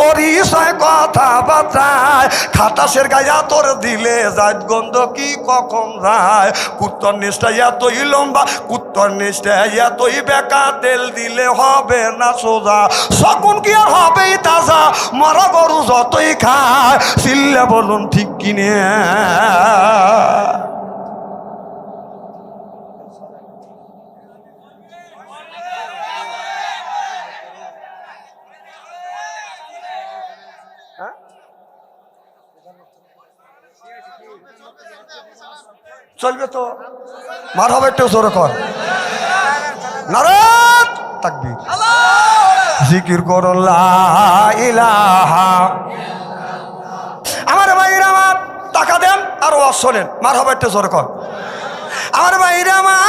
পরিচয় কথা বাতায় খাতাসের গায়ে তোর দিলে জাত গন্ধ কি কখন যায়? কুত্তর নিষ্ঠা এতই লম্বা, কুত্তর নিষ্ঠা এতই বেকা, তেল দিলে হবে না সোজা। শকুন কি আর হবেই তাজা, মরা গরু যতই খায়, চিল্লে বলুন ঠিক কিনে। চলবে তো? মার হবে একটু জোরে কর। নারদ তাকবীর। জিকির করো আমার ভাইরা আমার টাকা দেন আর ওয়াজ শোনেন। মার হবে একটু জোরে কর। আমার ভাইরা আমার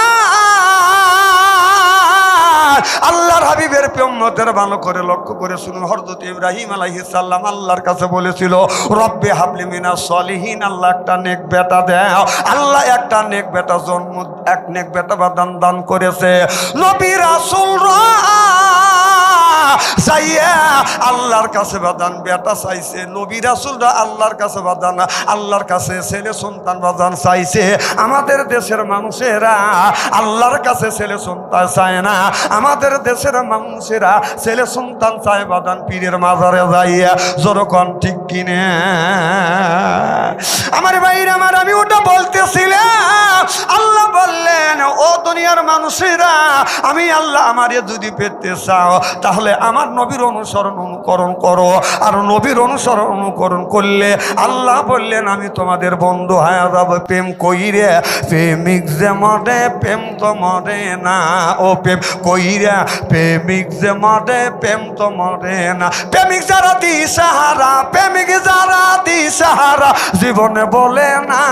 আল্লাহর হাবিবের প্রেমতের ভালো করে লক্ষ্য করে শুনুন হরদত ইব্রাহিম আলাইসাল্লাম সাল্লাম আল্লাহর কাছে বলেছিল, রব্বে হাবলি মিনা সলিহীন, আল্লাহ একটা নেক বেটা দেয়, আল্লাহ একটা নেক বেটা জন্ম, এক নেক বেটা বা দান দান করেছে। নবী রাসূল চাইয়া আল্লাহর কাছে বাদান বেটা চাইছে, নবী রাসুলরা আল্লাহর কাছে বাদান আল্লাহর কাছে ছেলে সন্তান বাদান চাইছে। আমাদের দেশের মানুষেরা আল্লাহর কাছে ছেলে সন্তান চায় না। আমাদের দেশের মানুষেরা ছেলে সন্তান চায় বাদান পীরের মাজারে যাইয়া। যখন ঠিক কিনে? আমার ভাইরা, আমার আমি ওটা বলতেছিলাম। দুনিয়ার মানুষেরা, আমি আল্লাহ আমারে যদি পেতে চাও, তাহলে আমার নবীর অনুসরণ অনুকরণ করো। আর নবীর অনুসরণ অনুকরণ করলে আল্লাহ বললেন, আমি তোমাদের বন্ধু হয়ে যাব। প্রেম কইরে প্রেমিক যে মরে, প্রেম তো মরে না। ও প্রেম কইরে প্রেমিক যে মরে, প্রেম তো মরে না। প্রেমিক যারা দি সাহারা, প্রেমিক যারা দি সাহারা, জীবনে বলে না,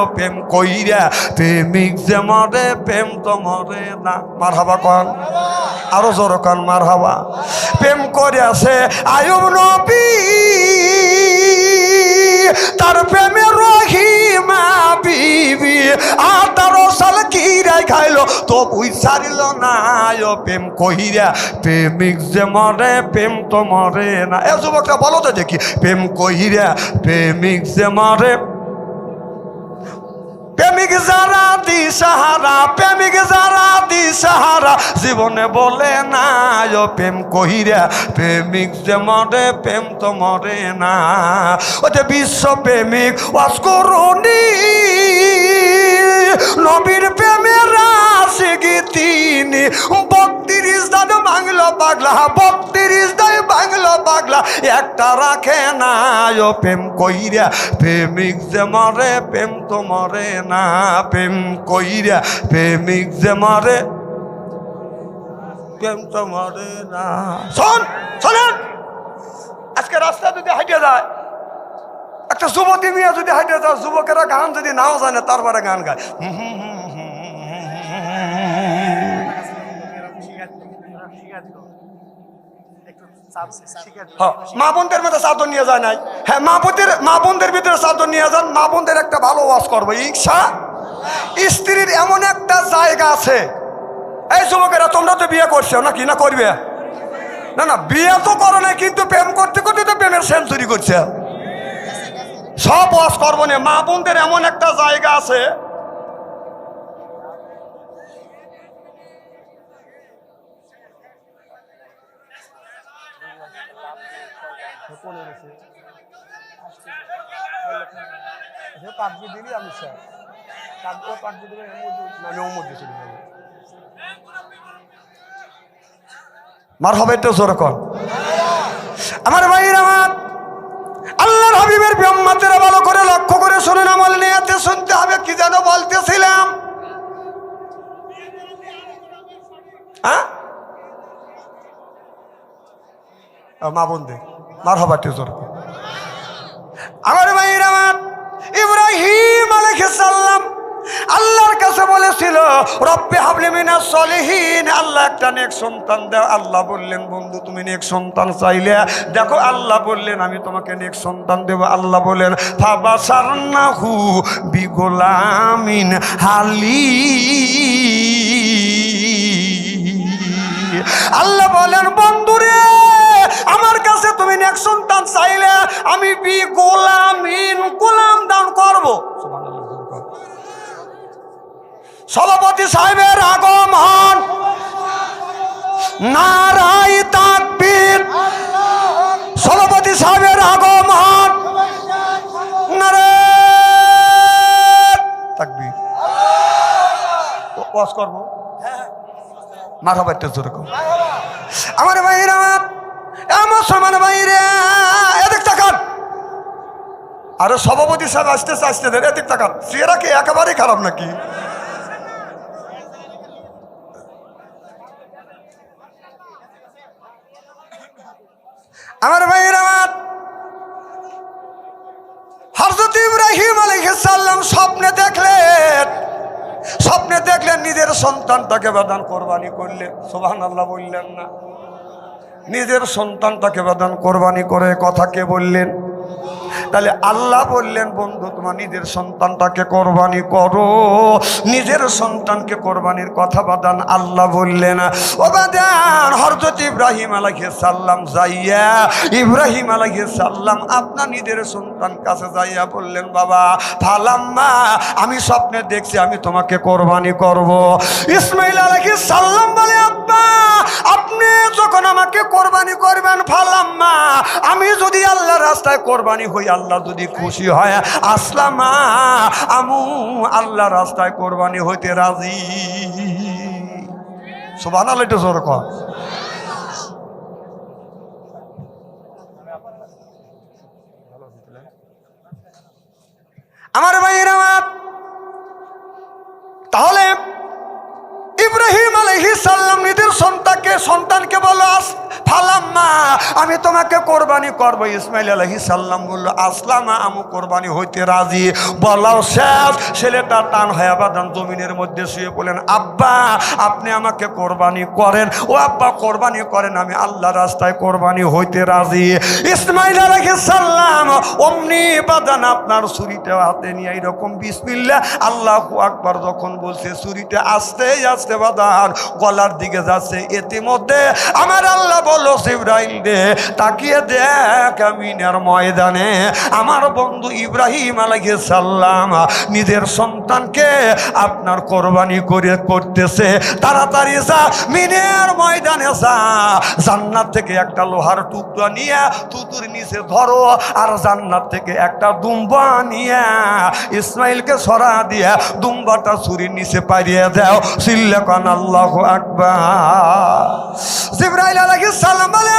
ও প্রেম কইরা প্রেমিক যে মরে, প্রেম তো মরে না মার হাবা কন। আরও জোর কন মার হাবা প্রেম করে আছে আয়ুব নবী। তার প্রেমে রহিমা বিবি। আঠারো সাল কিরাই খাইলো তো সারিল না ও প্রেম কহিরা। প্রেমিক যে মরে, প্রেম তো মরে না। এ যুবকরা বলো তো দেখি, প্রেম কহিরা, প্রেমিক যে মরে প্রেমিক যারা দি সাহারা, প্রেমিক যারা দি সাহারা, জীবনে বলে না ও প্রেম কহিরা প্রেমিক যে মরে, প্রেম তো মরে না। ওতে বিশ্ব প্রেমিক অস্করণী, নবীর প্রেমের আশিকি তিনি। বত্রিশ দাদ বাংলো পাগলা, বত্রিশ দাই বাংলো পাগলা, একটা রাখে না, ও প্রেম কইরা, প্রেমিক যে মরে, প্রেম তো মরে না, প্রেম কইরা, প্রেমিক যে মরে, প্রেম তো মরে না। শোন, শোনেন, আজকে রাস্তা যদি হাইটে যায়, একটা যুবতী মেয়ে যদি হাইটে যায়, যুবকেরা গান যদি নাও জানে, তারপরে গান গায়। হুম হুম হুম। মা বোনদের মধ্যে চাদর নিয়ে যায় নাই। হ্যাঁ মা বোনদের মা বোনদের ভিতরে চাদর নিয়ে যান মা বোনদের একটা ভালো ওয়াজ করব। ইচ্ছা? স্ত্রীর এমন একটা জায়গা আছে। এই যুবকেরা তোমরা তো বিয়ে করছ নাকি? না করবে? না না বিয়ে তো করো না কিন্তু প্রেম করতে করতে তো প্রেমের সেঞ্চুরি করছে। সব ওয়াজ করব না। মা বোনদের এমন একটা জায়গা আছে পাবজি দিলি আমি স্যার। পাবজি দিলে আমি মার হবে একটু জোর কর। আমার ভাইয়ের আমার আল্লাহর হাবিবের ব্রহ্মাতেরা ভালো করে লক্ষ্য করে শুনুন, আমল নিয়েতে শুনতে হবে, কি যেন বলতেছিলাম। হ্যাঁ? মা বোন দে মার হবা একটু জোর। আমার ভাইয়ের আমার ইব্রাহিম আলাইহিসসালাম আল্লাহর কাছে বলেছিল, রব্বে হাবলি মিনা সলিহীন। আল্লাহ একটা নেক সন্তান দাও। আল্লাহ বললেন, বন্ধু, তুমি নেক সন্তান চাইলে, দেখো আল্লাহ বললেন, আমি তোমাকে নেক সন্তান দেব। আল্লাহ বললেন ফাবা সারনাহু বিগোলামিন হালি আল্লাহ বলেন, বন্ধুরে তুমি এক সন্তান চাইলে আমি বি গোলামিন গোলাম দান করব। সভাপতি সাহেবের আগমন। নারাই তাকবীর। সভাপতি সাহেবের আগমন। তাকবীর। করব? মাথা বাড়তে জোরে করব আমার ভাইরা আমার সমান ভাইরে, এদিক তাকান। আরে সভাপতি সাহেব আসতেছে, আসতে দেন, এদিক তাকান। চেহারা কি একেবারেই খারাপ নাকি? আমার ভাইরা আমার। হরজত ইব্রাহিম আলাইহিসসালাম স্বপ্নে দেখলেন স্বপ্নে দেখলেন নিজের সন্তানটাকে বেদান কোরবানি করলেন। সোহান আল্লাহ বললেন না। নিজের সন্তানটাকে বেদান কোরবানি করে, কথা কে বললেন? তাহলে আল্লাহ বললেন, বন্ধু, তোমার নিজের সন্তানটাকে কোরবানি করো। নিজের সন্তানকে কোরবানির কথা বাদান আল্লাহ বললেন। ও বাদান হরজত ইব্রাহিম আলাইহিস সাল্লাম যাইয়া, ইব্রাহিম আলাইহিস সাল্লাম আপনার নিজের সন্তান কাছে যাইয়া বললেন, বাবা, ফালাম্মা, আমি স্বপ্নে দেখছি আমি তোমাকে কোরবানি করব। ইসমাইল আলাইহিস সাল্লাম বলে আপনি যখন আমাকে কোরবানি করবেন ফালাম্মা আমি যদি আল্লাহ রাস্তায় কোরবানি হই, আল্লাহ যদি খুশি হয়, আসলামা আমু আল্লাহ রাস্তায় কোরবানি হইতে রাজি। সুবাহ একটু জোর কর আমার আমার। তাহলে সাল্লাম নিজের সন্তানকে সন্তানকে বলল, আস ফালাম্মা আমি তোমাকে কোরবানি করব। ইসমাইল আলহি সাল্লাম বলল, আসলামা আমু কোরবানি হইতে রাজি। বলাও শেষ, ছেলেটা টান হয়ে বাদান জমিনের মধ্যে শুয়ে বলেন আব্বা, আপনি আমাকে কোরবানি করেন। ও আব্বা, কোরবানি করেন, আমি আল্লাহ রাস্তায় কোরবানি হইতে রাজি। ইসমাইল আলহি সাল্লাম অমনি বাদান আপনার ছুরিটা হাতে নিয়ে এইরকম বিসমিল্লা আল্লাহ আকবার যখন বলছে, ছুরিটা আস্তে আস্তে বাদান গলার দিকে যাচ্ছে ইতিমধ্যে। আমার আল্লাহ বলল ইব্রাহিম দে, তাকিয়ে দেখ আমিনের ময়দানে। আমার বন্ধু ইব্রাহিম সাল্লাম নিজের সন্তানকে আপনার কোরবানি করে করতেছে। তাড়াতাড়ি যা, মিনের ময়দানে যা। জান্নাত থেকে একটা লোহার টুকরা নিয়ে তুতুর নিচে ধরো আর জান্নাত থেকে একটা দুম্বা নিয়ে ইসমাইলকে সরা দিয়ে দুম্বাটা ছুরির নিচে পাইয়ে দাও। সিল্লাকান আল্লাহ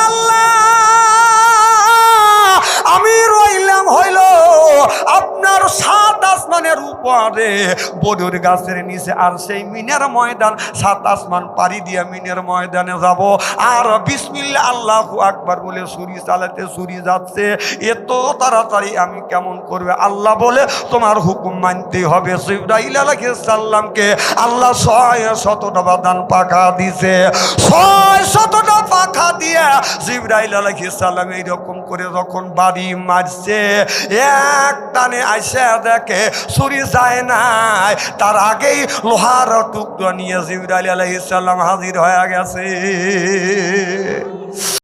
আল্লাহ আমি রইলাম হইল আপনার সাত আসমানের উপরে, বদুর গাছের নিচে, আর সেই মিনের ময়দান, সাত আসমান পাড়ি দিয়ে মিনের ময়দানে যাব। আর বিসমিল্লা আল্লাহ আকবার বলে সুরি চালাতে সুরি যাচ্ছে। এত তাড়াতাড়ি আমি কেমন করবে? আল্লাহ বলে, তোমার হুকুম মানতে হবে। সিব্রাইল আল্লাহ ছয় শতটা বাদান পাকা দিছে ছয় শতটা জিব্রাইল আলাইহিস সালাম এইরকম করে যখন বাড়ি মারছে, এক টানে আইসে দেখে ছুরি যায় নাই। তার আগেই লোহার টুকরো নিয়ে জিব্রাইল আলাইহিস সালাম হাজির হয়ে গেছে।